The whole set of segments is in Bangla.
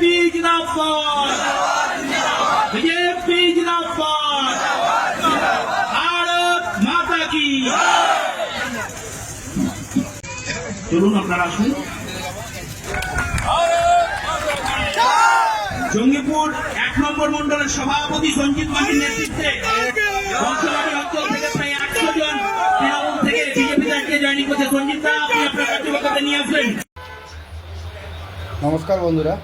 বিজেপি জিন্দাবাদ। বিজেপি জিন্দাবাদ। ভারত মাতা কি চলুন আপনারা আসুন। জঙ্গিপুর এক নম্বর মন্ডলের সভাপতি সঞ্জিত মাহির নেতৃত্বে থেকে প্রায় আটশো জন আপনি আপনার নিয়ে আসবেন। নমস্কার বন্ধুরা।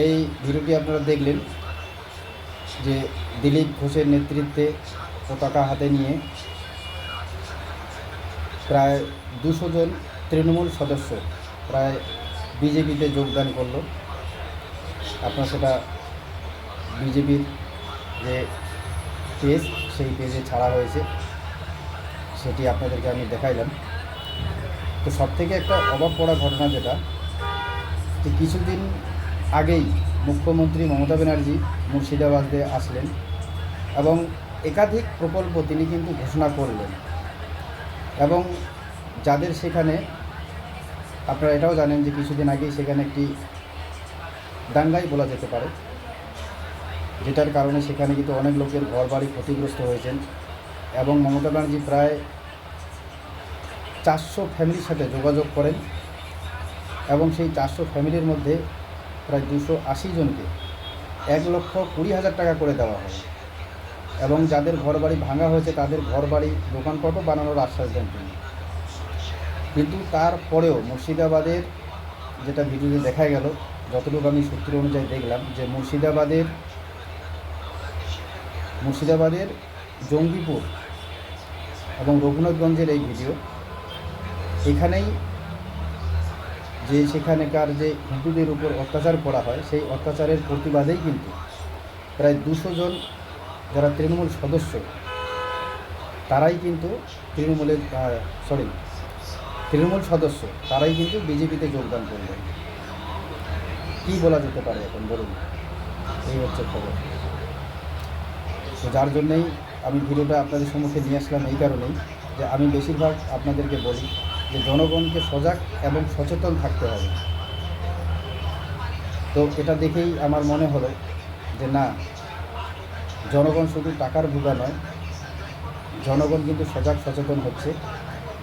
এই ভিডিওটি আপনারা দেখলেন যে দিলীপ ঘোষের নেতৃত্বে পতাকা হাতে নিয়ে প্রায় দুশো জন তৃণমূল সদস্য প্রায় বিজেপিতে যোগদান করল। আপনার সেটা বিজেপির যে পেজ, সেই পেজে ছাড়া হয়েছে সেটি আপনাদেরকে আমি দেখাইলাম। তো সব থেকে একটা অবাক পড়া ঘটনা যেটা, যে কিছুদিন আগেই মুখ্যমন্ত্রী মমতা ব্যানার্জি মুর্শিদাবাদে আসলেন এবং একাধিক প্রকল্প তিনি কিন্তু ঘোষণা করলেন। এবং যাদের সেখানে, আপনারা এটাও জানেন যে কিছুদিন আগেই সেখানে একটি দাঙ্গাই বলা যেতে পারে, যেটার কারণে সেখানে কিন্তু অনেক লোকের ঘর বাড়ি ক্ষতিগ্রস্ত হয়েছেন এবং মমতা ব্যানার্জি প্রায় চারশো ফ্যামিলির সাথে যোগাযোগ করেন এবং সেই চারশো ফ্যামিলির মধ্যে প্রায় দুশো আশি জনকে এক লক্ষ কুড়ি হাজার টাকা করে দেওয়া হয়। এবং যাদের ঘর বাড়ি ভাঙা হয়েছে, তাদের ঘর বাড়ি দোকানপাটও বানানোর আশ্বাস দেন তিনি। কিন্তু তারপরেও মুর্শিদাবাদের যেটা ভিডিওতে দেখা গেল, যতটুকু আমি সূত্র অনুযায়ী দেখলাম, যে মুর্শিদাবাদের মুর্শিদাবাদের জঙ্গিপুর এবং রঘুনাথগঞ্জের এই ভিডিও, এখানেই যে সেখানেকার যে হিন্দুদের উপর অত্যাচার করা হয়, সেই অত্যাচারের প্রতিবাদেই কিন্তু প্রায় দুশো জন যারা তৃণমূল সদস্য, তারাই কিন্তু তৃণমূলের সরি তৃণমূল সদস্য, তারাই কিন্তু বিজেপিতে যোগদান করলেন কী বলা যেতে পারে এখন বলুন? এই হচ্ছে খবর। তো যার জন্যেই আমি ভিডিওটা আপনাদের সম্মুখে নিয়ে আসলাম এই কারণেই যে আমি বেশিরভাগ আপনাদেরকে বলি যে জনগণকে সজাগ এবং সচেতন থাকতে হবে। তো এটা দেখেই আমার মনে হলো যে না, জনগণ শুধু টাকার ভুগা নয়, জনগণ কিন্তু সজাগ সচেতন হচ্ছে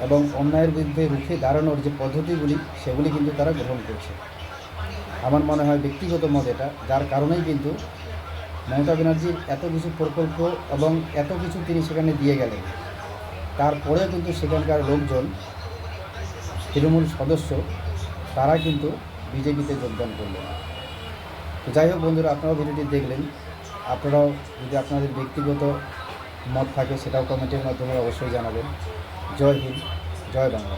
এবং অন্যায়ের বিরুদ্ধে রুখে দাঁড়ানোর যে পদ্ধতিগুলি, সেগুলি কিন্তু তারা গ্রহণ করছে। আমার মনে হয় ব্যক্তিগত মত এটা, যার কারণেই কিন্তু মমতা ব্যানার্জির এত কিছু প্রকল্প এবং এত কিছু তিনি সেখানে দিয়ে গেলেন। তারপরেও কিন্তু সেখানকার লোকজন তৃণমূল সদস্য, তারা কিন্তু বিজেপিতে যোগদান করলেন। তো যাই হোক বন্ধুরা, আপনারাও ভিডিওটি দেখলেন। আপনারাও যদি আপনাদের ব্যক্তিগত মত থাকে, সেটাও কমেন্টের মাধ্যমে অবশ্যই জানাবেন। জয় হিন্দ, জয় বাংলা।